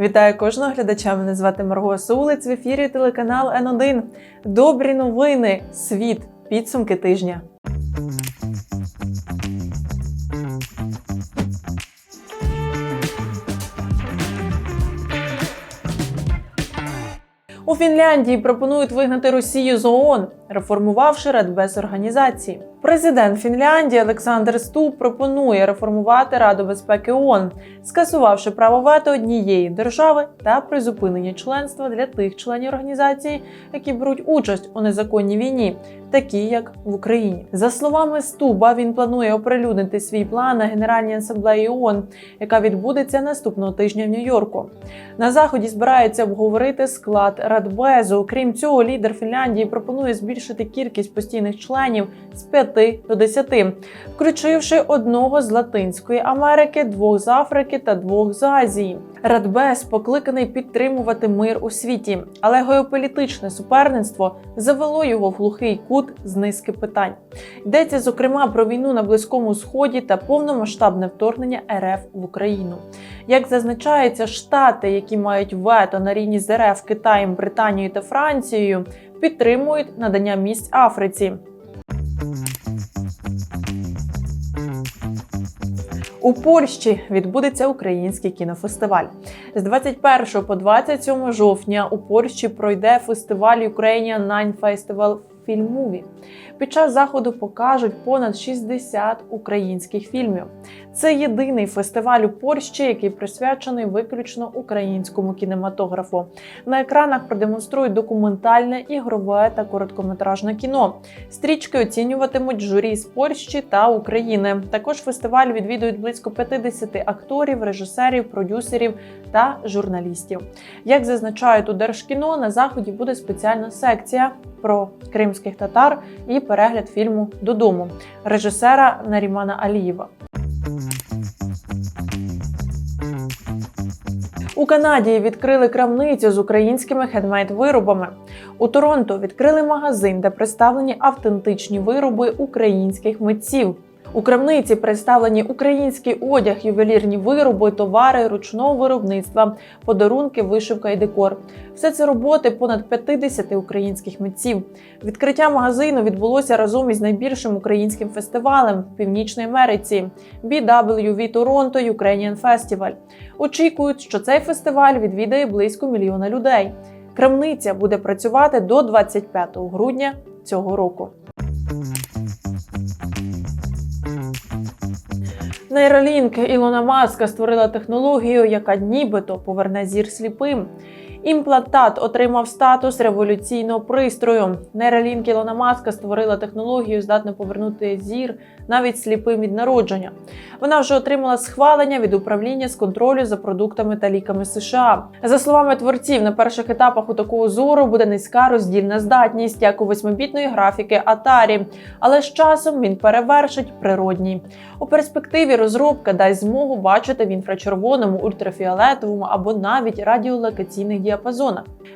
Вітаю кожного глядача. Мене звати Марго Сулиць в ефірі телеканал Н1. Добрі новини. Світ. Підсумки тижня. У Фінляндії пропонують вигнати Росію з ООН, реформувавши Радбез організації. Президент Фінляндії Олександр Ступ пропонує реформувати Раду безпеки ООН, скасувавши право вето однієї держави та призупинення членства для тих членів організації, які беруть участь у незаконній війні, такі як в Україні. За словами Стуба, він планує оприлюднити свій план на Генеральній асамблеї ООН, яка відбудеться наступного тижня в Нью-Йорку. На заході збираються обговорити склад Радбезу. Крім цього, лідер Фінляндії пропонує збільшити кількість постійних членів з 5 до 10, включивши одного з Латинської Америки, двох з Африки та двох з Азії. Радбез покликаний підтримувати мир у світі, але геополітичне суперництво завело його в глухий кут з низки питань. Йдеться зокрема про війну на Близькому Сході та повномасштабне вторгнення РФ в Україну. Як зазначається, штати, які мають вето на рівні з РФ Китаєм, Британією та Францією, підтримують надання місць Африці. У Польщі відбудеться український кінофестиваль. З 21 по 27 жовтня у Польщі пройде фестиваль Ukrainian Nine Festival Movie. Під час заходу покажуть понад 60 українських фільмів. Це єдиний фестиваль у Польщі, який присвячений виключно українському кінематографу. На екранах продемонструють документальне, ігрове та короткометражне кіно. Стрічки оцінюватимуть журі з Польщі та України. Також фестиваль відвідують близько 50 акторів, режисерів, продюсерів та журналістів. Як зазначають у Держкіно, на заході буде спеціальна секція про кримських татар і перегляд фільму Додому режисера Нарімана Алієва. У Канаді відкрили крамницю з українськими хедмейд-виробами. У Торонто відкрили магазин, де представлені автентичні вироби українських митців. У крамниці представлені український одяг, ювелірні вироби, товари ручного виробництва, подарунки, вишивка і декор. Все це роботи понад 50 українських митців. Відкриття магазину відбулося разом із найбільшим українським фестивалем в Північній Америці BWV Toronto Ukrainian Festival. Очікують, що цей фестиваль відвідає близько мільйона людей. Крамниця буде працювати до 25 грудня цього року. Нейролінк Ілона Маска створила технологію, яка нібито поверне зір сліпим. Імплантат отримав статус революційного пристрою. Нейролінк Ілона Маска створила технологію, здатну повернути зір навіть сліпим від народження. Вона вже отримала схвалення від управління з контролю за продуктами та ліками США. За словами творців, на перших етапах у такого зору буде низька роздільна здатність, як у восьмибітної графіки Atari, але з часом він перевершить природній. У перспективі розробка дасть змогу бачити в інфрачервоному, ультрафіолетовому або навіть радіолокаційних діапазонах.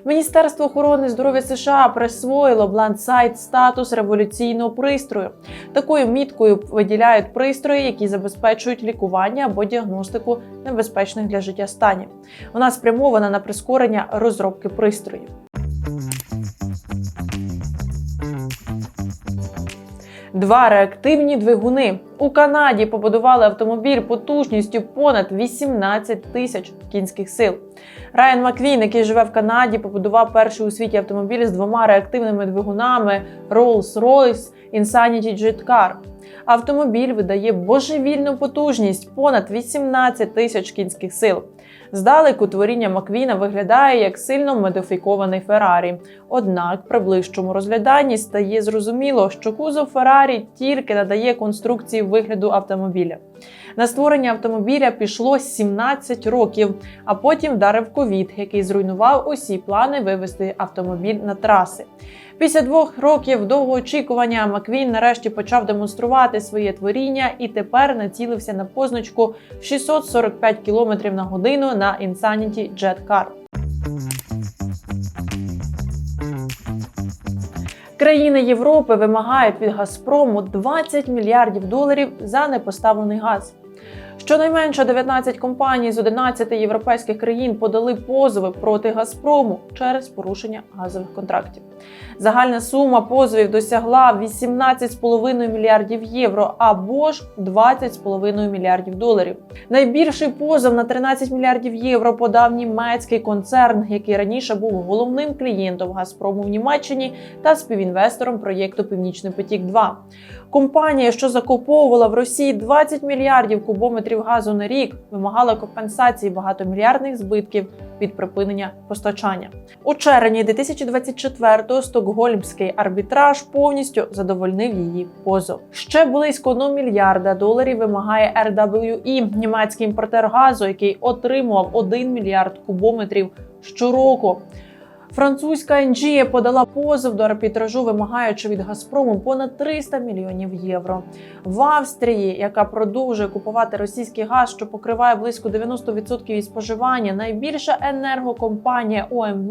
Міністерство охорони здоров'я США присвоїло блансайт статус революційного пристрою. Такою міткою виділяють пристрої, які забезпечують лікування або діагностику небезпечних для життя станів. Вона спрямована на прискорення розробки пристроїв. Два реактивні двигуни у Канаді побудували автомобіль потужністю понад 18 тисяч кінських сил. Райан Маквін, який живе в Канаді, побудував перший у світі автомобіль з двома реактивними двигунами Rolls-Royce Insanity Jet Car. Автомобіль видає божевільну потужність понад 18 тисяч кінських сил. Здалеку творіння Маквіна виглядає як сильно модифікований Феррарі. Однак при ближчому розгляданні стає зрозуміло, що кузов Феррарі тільки надає конструкції вигляду автомобіля. На створення автомобіля пішло 17 років, а потім вдарив ковід, який зруйнував усі плани вивести автомобіль на траси. Після двох років довгоочікування Маквін нарешті почав демонструвати своє творіння і тепер націлився на позначку в 645 км на годину на Insanity Jet Car. Країни Європи вимагають від Газпрому 20 мільярдів доларів за непоставлений газ. Щонайменше 19 компаній з 11 європейських країн подали позови проти Газпрому через порушення газових контрактів. Загальна сума позовів досягла 18,5 мільярдів євро або ж 20,5 мільярдів доларів. Найбільший позов на 13 мільярдів євро подав німецький концерн, який раніше був головним клієнтом Газпрому в Німеччині та співінвестором проєкту Північний потік. 2 компанія, що закуповувала в Росії 20 мільярдів кубометрів газу на рік, вимагала компенсації багатомільярдних збитків від припинення постачання. У червні 2024-го стокгольмський арбітраж повністю задовольнив її позов. Ще близько 1 мільярда доларів вимагає RWE, німецький імпортер газу, який отримував 1 мільярд кубометрів щороку. Французька NG подала позов до арбітражу, вимагаючи від Газпрому понад 300 мільйонів євро. В Австрії, яка продовжує купувати російський газ, що покриває близько 90% від споживання, найбільша енергокомпанія ОМВ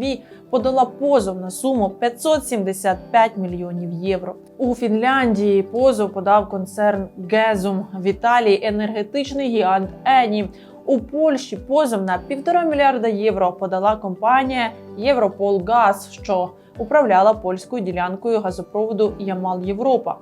подала позов на суму 575 мільйонів євро. У Фінляндії позов подав концерн Гезум в Італії енергетичний гігант Ені. У Польщі позов на півтора мільярда євро подала компанія Європолгаз, що управляла польською ділянкою газопроводу Ямал Європа.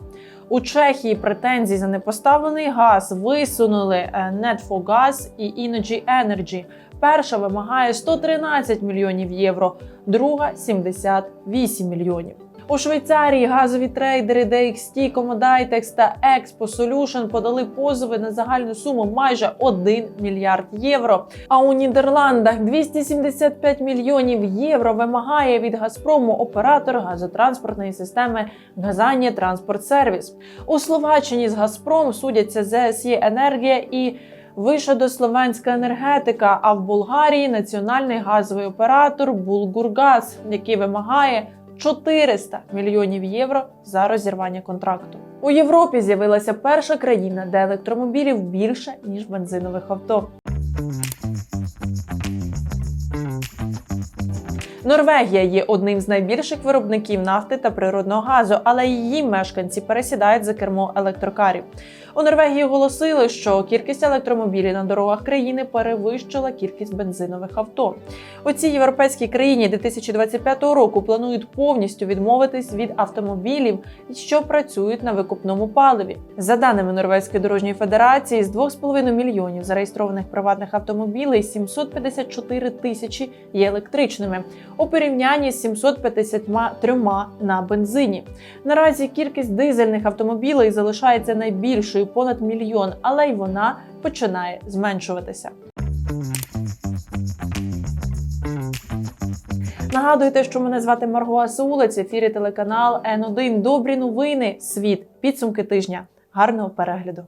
У Чехії претензії за непоставлений газ висунули е, Netfogaz і Energy Energy. Перша вимагає 113 мільйонів євро, друга 78 мільйонів. У Швейцарії газові трейдери DXT, Commoditex та Expo Solution подали позови на загальну суму майже 1 мільярд євро. А у Нідерландах 275 мільйонів євро вимагає від Газпрому оператор газотранспортної системи Газання Транспорт Сервіс. У Словаччині з Газпром судяться ЗСЄ Енергія і Вишедословенська енергетика, а в Болгарії національний газовий оператор Булгургаз, який вимагає 400 мільйонів євро за розірвання контракту. У Європі з'явилася перша країна, де електромобілів більше ніж бензинових авто. Норвегія є одним з найбільших виробників нафти та природного газу, але її мешканці пересідають за кермо електрокарів. У Норвегії оголосили, що кількість електромобілів на дорогах країни перевищила кількість бензинових авто. У цій європейській країні 2025 року планують повністю відмовитись від автомобілів, що працюють на викупному паливі. За даними Норвезької дорожньої федерації, з 2,5 мільйонів зареєстрованих приватних автомобілей 754 тисячі є електричними у порівнянні з 753 на бензині. Наразі кількість дизельних автомобілей залишається найбільшою понад мільйон, але й вона починає зменшуватися. Нагадуйте, що мене звати Марго Асаулець, ефірі телеканал Н1. Добрі новини. Світ. Підсумки тижня. Гарного перегляду.